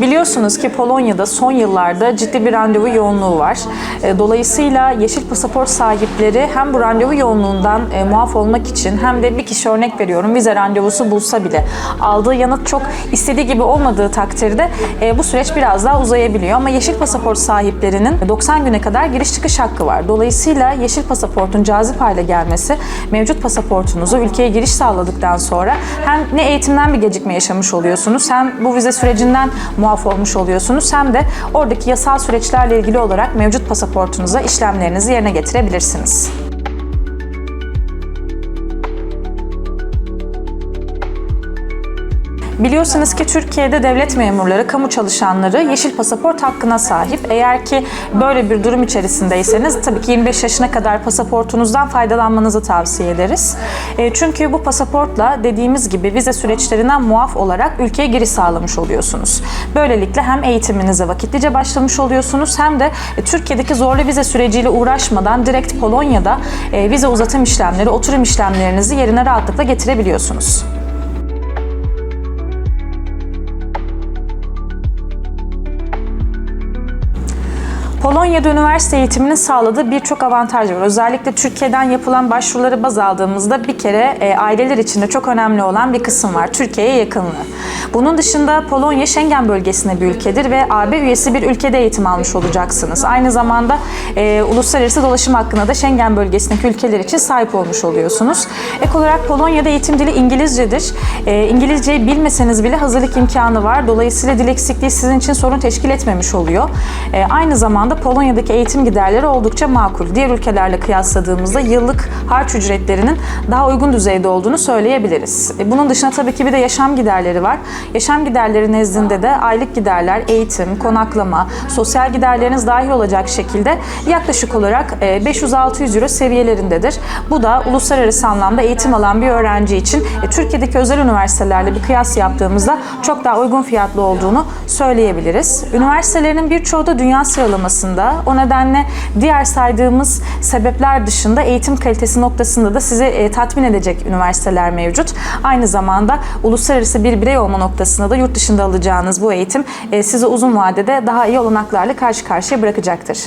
Biliyorsunuz ki Polonya'da son yıllarda ciddi bir randevu yoğunluğu var. E, Dolayısıyla yeşil pasaport sahipleri hem bu randevu yoğunluğundan e, muaf olmak için hem de bir kişi örnek veriyorum vize randevusu bulsa bile aldığı yanıt çok istediği gibi olmadığı takdirde e, bu süreç biraz daha uzayabiliyor. Ama yeşil pasaport sahiplerinin 90 güne kadar giriş çıkış hakkı var. Dolayısıyla yeşil pasaportun cazip hale gelmesi mevcut pasaportunuzu ülkeye giriş sağladıktan sonra hem ne eğitimden bir gecikme yaşamış oluyorsunuz hem bu vize sürecinden muaf olmuş oluyorsunuz hem de oradaki yasal süreçlerle ilgili olarak mevcut pasaportunuza işlemlerinizi yerine getirebilirsiniz. Biliyorsunuz ki Türkiye'de devlet memurları, kamu çalışanları yeşil pasaport hakkına sahip. Eğer ki böyle bir durum içerisindeyseniz tabii ki 25 yaşına kadar pasaportunuzdan faydalanmanızı tavsiye ederiz. E, Çünkü bu pasaportla dediğimiz gibi vize süreçlerinden muaf olarak ülkeye giriş sağlamış oluyorsunuz. Böylelikle hem eğitiminize vakitlice başlamış oluyorsunuz hem de e, Türkiye'deki zorlu vize süreciyle uğraşmadan direkt Polonya'da e, vize uzatım işlemleri, oturum işlemlerinizi yerine rahatlıkla getirebiliyorsunuz. Polonya'da üniversite eğitiminin sağladığı birçok avantaj var. Özellikle Türkiye'den yapılan başvuruları baz aldığımızda bir kere e, aileler için de çok önemli olan bir kısım var. Türkiye'ye yakınlığı. Bunun dışında Polonya Schengen bölgesinde bir ülkedir ve AB üyesi bir ülkede eğitim almış olacaksınız. Aynı zamanda e, uluslararası dolaşım hakkında da Schengen bölgesindeki ülkeler için sahip olmuş oluyorsunuz. Ek olarak Polonya'da eğitim dili İngilizcedir. E, İngilizceyi bilmeseniz bile hazırlık imkanı var. Dolayısıyla dil eksikliği sizin için sorun teşkil etmemiş oluyor. E, aynı zamanda Polonya'daki eğitim giderleri oldukça makul. Diğer ülkelerle kıyasladığımızda yıllık harç ücretlerinin daha uygun düzeyde olduğunu söyleyebiliriz. E, Bunun dışında tabii ki bir de yaşam giderleri var. Yaşam giderleri nezdinde de aylık giderler, eğitim, konaklama, sosyal giderleriniz dahil olacak şekilde yaklaşık olarak e, 500-600 euro seviyelerindedir. Bu da uluslararası anlamda eğitim alan bir öğrenci için e, Türkiye'deki özel üniversitelerle bir kıyas yaptığımızda çok daha uygun fiyatlı olduğunu söyleyebiliriz. Üniversitelerinin birçoğu da dünya sıralamasında. O nedenle diğer saydığımız sebepler dışında eğitim kalitesi noktasında da sizi e, tatmin edecek üniversiteler mevcut. Aynı zamanda uluslararası bir birey olma noktasında da yurt dışında alacağınız bu eğitim e, sizi uzun vadede daha iyi olanaklarla karşı karşıya bırakacaktır.